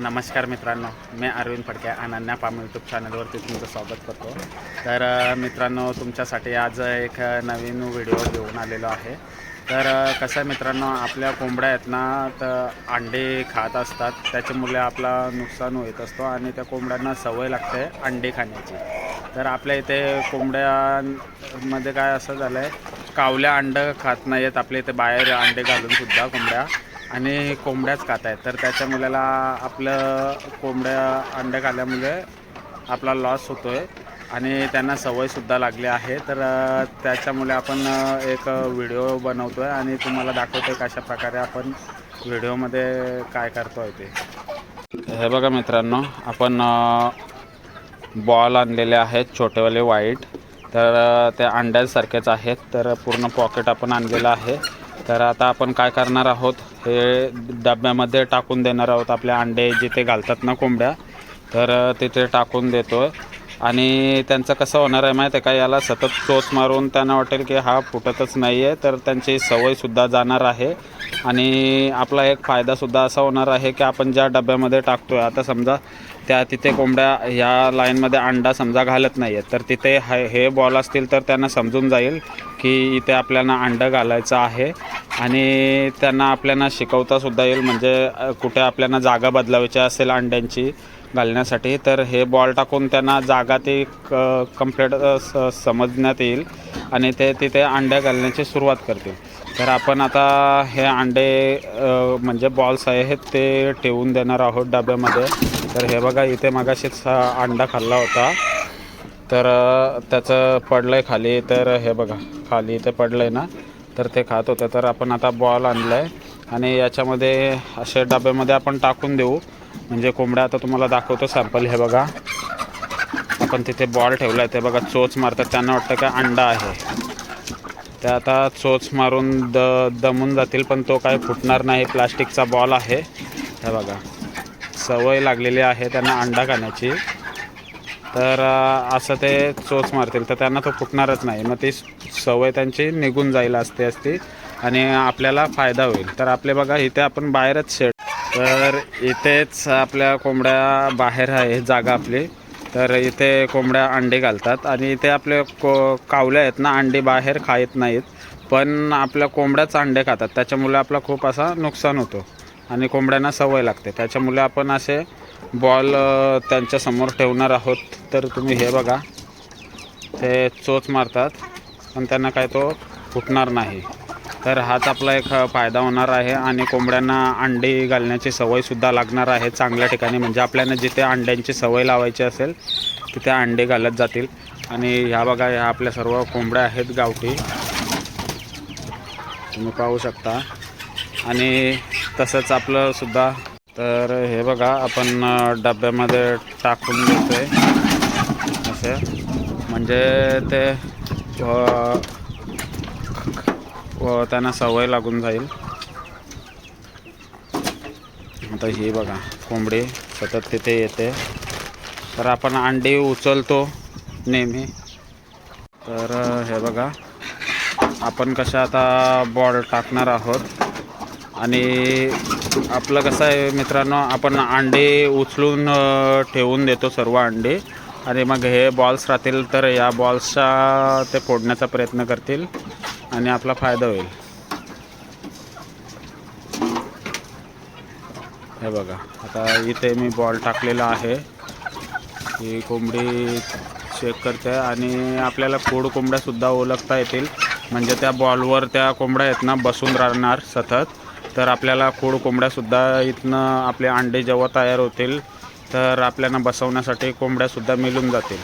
नमस्कार मित्रांनो मी अरविंद फडके अनन्या पाम यूट्यूब चॅनलवरती तुमचं स्वागत करतो. तर मित्रांनो तुमच्यासाठी आज एक नवीन व्हिडिओ घेऊन आलेलो आहे. तर कसं आहे मित्रांनो आपल्या कोंबड्या आहेत ना तर अंडे खात असतात. त्याच्यामुळे आपला नुकसान होत असतो आणि त्या कोंबड्यांना सवय लागते अंडे खाण्याची. तर आपल्या इथे कोंबड्यांमध्ये काय असं झालं आहे कावल्या अंडं खात नाही आहेत आपल्या इथे बाहेर अंडे घालूनसुद्धा कोंबड्या आणि कोंबड्याच खात आहेत. तर त्याच्या मुलाला आपलं कोंबड्या अंडे खाल्ल्यामुळे आपला लॉस होतो आहे आणि त्यांना सवयसुद्धा लागली आहे. तर त्याच्यामुळे आपण एक व्हिडिओ बनवतो आहे आणि तुम्हाला दाखवतो आहे कशा प्रकारे आपण व्हिडिओमध्ये काय करतो आहे ते. हे बघा मित्रांनो आपण बॉल आणलेले आहेत छोटेवाले वाईट तर ते अंड्यांसारखेच आहेत. तर पूर्ण पॉकेट आपण आणलेलं आहे. तर आता आपण काय करणार आहोत हे डब्यामध्ये टाकून देणार आहोत आपले अंडे जिथे घालतात ना कोंबड्या. तर तिथे टाकून देतो आणि त्यांचं कसं होणार आहे माहीत आहे का? याला सतत चोच मारून त्यांना वाटेल की हा फुटतच नाही आहे तर त्यांची सवयसुद्धा जाणार आहे. आणि आपला एक फायदासुद्धा असा होणार आहे की आपण ज्या डब्यामध्ये टाकतो आहे आता समजा त्या तिथे कोंबड्या ह्या लाईनमध्ये अंडा समजा घालत नाही आहेत तर तिथे हे हे बॉल असतील तर त्यांना समजून जाईल की इथे आपल्याला अंडं घालायचं आहे आणि त्यांना आपल्याला शिकवतासुद्धा येईल म्हणजे कुठे आपल्याला जागा बदलावायची असेल अंड्यांची घालण्यासाठी तर हे बॉल टाकून त्यांना जागा ती क कंप्लीट स समजण्यात येईल आणि ते तिथे अंड्या घालण्याची सुरुवात करतील. तर आपण आता हे अंडे म्हणजे बॉल्स आहेत ते ठेवून देणार आहोत डब्यामध्ये. तर हे बघा इथे मगाशीच हा अंडा खाल्ला होता. तर त्याचं पडलं आहे खाली. तर हे बघा खाली इथे पडलं आहे ना. तर ते खात होतं. तर आपण आता बॉल आणलं आहे आणि याच्यामध्ये असे डब्यामध्ये आपण टाकून देऊ. म्हणजे कोंबड्या आता तुम्हाला दाखवतो सॅम्पल हे बघा. आपण तिथे बॉल ठेवला आहे ते बघा चोच मारतात. त्यांना वाटतं का अंडा आहे. ते आता चोच मारून द दमून जातील पण तो काय फुटणार नाही. प्लास्टिकचा बॉल आहे. हे बघा. सवय लागलेली आहे त्यांना अंडा खाण्याची. तर असं ते चोच मारतील. तर त्यांना तो फुटणारच नाही. मग ती सवय त्यांची निघून जाईल असते असती आणि आपल्याला फायदा होईल. तर आपले बघा इथे आपण बाहेरच शेड तर इथेच आपल्या कोंबड्या बाहेर आहे जागा आपली. तर इथे कोंबड्या अंडे घालतात आणि इथे आपले को कावल्या आहेत ना अंडे बाहेर खायत नाहीत. पण आपल्या कोंबड्याच अंडे खातात. त्याच्यामुळे आपला खूप असा नुकसान होतो. आणि कोंबड्यांना सवय लागते. त्याच्यामुळे आपण असे बॉल त्यांच्यासमोर ठेवणार आहोत. तर तुम्ही हे बघा. ते चोच मारतात पण त्यांना काय तो फुटणार नाही. तर हाच आपला एक फायदा होणार आहे आणि कोंबड्यांना अंडी घालण्याची सवयसुद्धा लागणार आहे चांगल्या ठिकाणी. म्हणजे आपल्याला जिथे अंड्यांची सवय लावायची असेल तिथे अंडे घालत जातील. आणि ह्या बघा ह्या आपल्या सर्व कोंबड्या आहेत गावठी. तुम्ही पाहू शकता. आणि तसंच आपलं सुद्धा. तर हे बघा आपण डब्यामध्ये टाकून देतोय असे. म्हणजे ते व त्यांना सवय लागून जाईल. आता ही बघा कोंबडी सतत तिथे येते. तर आपण अंडी उचलतो नेहमी. तर हे बघा. आपण कशा आता बॉल टाकणार आहोत? आणि आपलं कसं आहे मित्रांनो आपण अंडे उचलून ठेवून देतो सर्व अंडे. आणि मग हे बॉल्स राहतील तर या बॉल्सचा ते फोडण्याचा प्रयत्न करतील आणि आपला फायदा होईल. हे बघा आता इथे मी बॉल टाकलेला आहे. ही कोंबडी चेक करते आणि आपल्याला फूड कोंबड्यासुद्धा ओळखता येतील. म्हणजे त्या बॉलवर त्या कोंबड्या आहेत ना बसून राहणार सतत. तर आपल्याला खोड कोंबड्यासुद्धा इथनं आपले अंडे जेव्हा तयार होतील तर आपल्याला बसवण्यासाठी कोंबड्यासुद्धा मिळून जातील.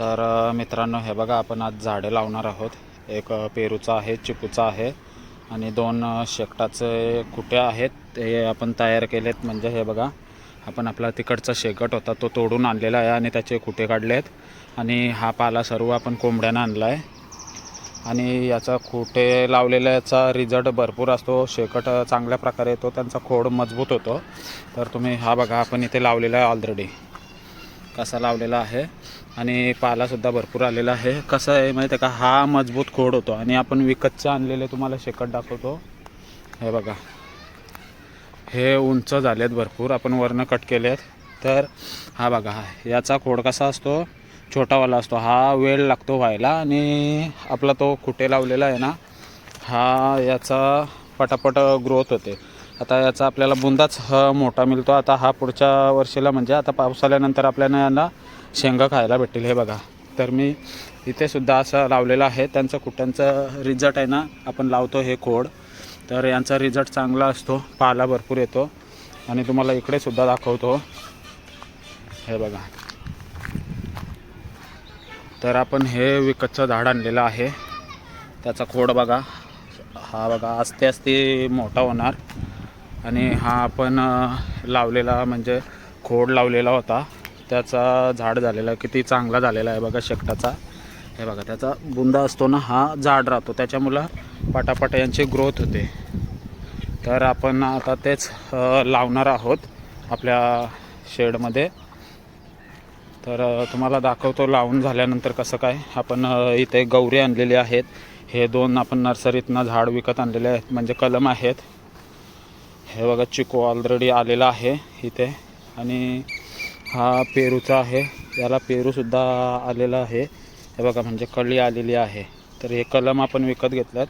तर मित्रांनो हे बघा आपण आज झाडे लावणार आहोत. एक पेरूचा आहे चिकूचा आहे आणि दोन शेकटाचे कुटे आहेत ते आपण तयार केलेत. म्हणजे हे बघा आपण आपला तिकडचा शेकट होता तो तोडून आणलेला आहे आणि त्याचे कुटे काढले आहेत आणि हा पाला सर्व आपण कोंबड्यानं आणला आहे आणि याचा खोटे लावलेल्याचा रिझल्ट भरपूर असतो. शेकट चांगल्या प्रकारे येतो. त्यांचा खोड मजबूत होतो. तर तुम्ही हा बघा आपण इथे लावलेला आहे ऑलरेडी कसा लावलेला आहे? आणि पालासुद्धा भरपूर आलेला आहे. कसं आहे माहिती आहे का? हा मजबूत खोड होतो. आणि आपण विकतचे आणलेले तुम्हाला शेकट दाखवतो. हे बघा. हे उंच झालेत भरपूर. आपण वरनं कट केलेत. तर हा बघा याचा खोड कसा असतो? छोटावाला असतो. हा वेळ लागतो व्हायला आणि आपला तो कुठे लावलेला आहे ना हा याचा पटापट ग्रोथ होते. आता याचा आपल्याला बुंदाच हा मोठा मिळतो. आता हा पुढच्या वर्षीला म्हणजे आता पाऊस आल्यानंतर आपल्याला यांना शेंगा खायला भेटतील. हे बघा. तर मी इथे सुद्धा असं लावलेलं आहे. त्यांचं कुट्यांचं रिझल्ट आहे ना आपण लावतो हे खोड. तर यांचा रिझल्ट चांगला असतो. पाला भरपूर येतो. आणि तुम्हाला इकडे सुद्धा दाखवतो. हे बघा. तर आपण हे विकतचं झाड आणलेलं आहे. त्याचा खोड बघा. हा बघा आस्ते आस्ते मोठा होणार. आणि हा आपण लावलेला म्हणजे खोड लावलेला होता. त्याचा झाड झालेला किती चांगला झालेला आहे बघा शेकटाचा. हे बघा त्याचा बुंदा असतो ना हा झाड राहतो. त्याच्यामुळं पाटापाटा यांची ग्रोथ होते. तर आपण आता तेच लावणार आहोत आपल्या शेडमध्ये. तर तुम्हाला दाखवतो लावून झाल्यानंतर कसं काय. आपण इथे गौरी आणलेली आहेत. हे दोन आपण नर्सरीतनं झाड विकत आणलेले आहेत. म्हणजे कलम आहेत. हे बघा चिकू ऑलरेडी आलेला आहे इथे. आणि हा पेरूचा आहे. याला पेरूसुद्धा आलेला आहे. हे बघा म्हणजे कळी आलेली आहे. तर हे कलम आपण विकत घेतल्यात.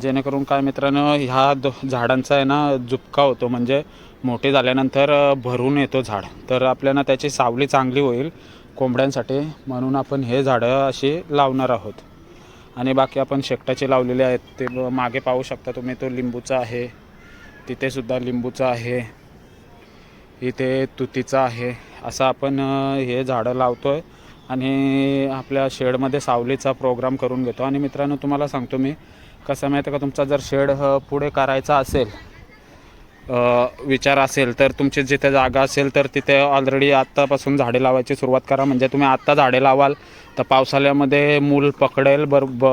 जेणेकरून काय मित्रांनो ह्या दो झाडांचा आहे ना झुपका होतो. म्हणजे मोठे झाल्यानंतर भरून येतो झाड. तर आपल्याला त्याची सावली चांगली होईल कोंबड्यांसाठी म्हणून आपण हे झाडं अशी लावणार आहोत. आणि बाकी आपण शेकटाचे लावलेले आहेत. ते मागे पाहू शकता तुम्ही तो लिंबूचा आहे. तिथेसुद्धा लिंबूचा आहे. इथे तुतीचा आहे. असं आपण हे झाडं लावतो आहे आणि आपल्या शेडमध्ये सावलीचा प्रोग्राम करून घेतो. आणि मित्रांनो तुम्हाला सांगतो मी कसं माहिती आहे का तुमचा जर शेड पुढे करायचा असेल विचार असेल तर तुमची जिथे जागा असेल तर तिथे ऑलरेडी आत्तापासून झाडे लावायची सुरुवात करा. म्हणजे तुम्ही आत्ता झाडे लावाल तर पावसाळ्यामध्ये मूल पकडेल बर ब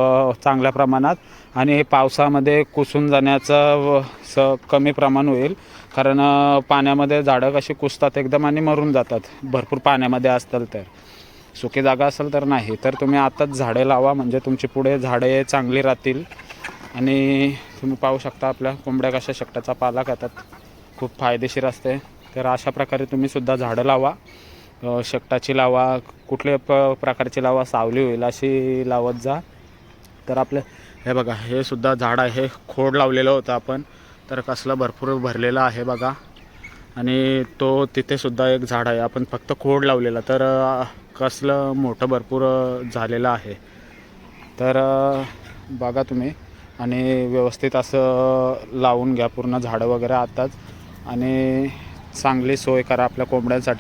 चांगल्या प्रमाणात आणि पावसामध्ये कुसून जाण्याचं स कमी प्रमाण होईल. कारण पाण्यामध्ये झाडं कशी कुसतात एकदम आणि मरून जातात. भरपूर पाण्यामध्ये असतील तर. सुकी जागा असेल तर नाही. तर तुम्ही आत्ताच झाडे लावा. म्हणजे तुमची पुढे झाडे चांगली राहतील. आणि तुम्ही पाहू शकता आपल्या कोंबड्या कशा शकटाचा पाला खातात खूप फायदेशीर असते. तर अशा प्रकारे तुम्ही सुद्धा झाडं लावा शेकटाची लावा कुठल्या प प्रकारची लावा सावली होईल अशी लावत जा. तर आपलं हे बघा हे सुद्धा झाड आहे. खोड लावलेलं होतं आपण. तर कसलं भरपूर भरलेलं आहे बघा. आणि तो तिथेसुद्धा एक झाड आहे. आपण फक्त खोड लावलेला. तर कसलं मोठं भरपूर झालेलं आहे. तर बघा तुम्ही. आणि व्यवस्थित असं लावून घ्या पूर्ण झाडं वगैरे आताच. आणि चांगली सोय करा आपल्या कोंबड्यांसाठी.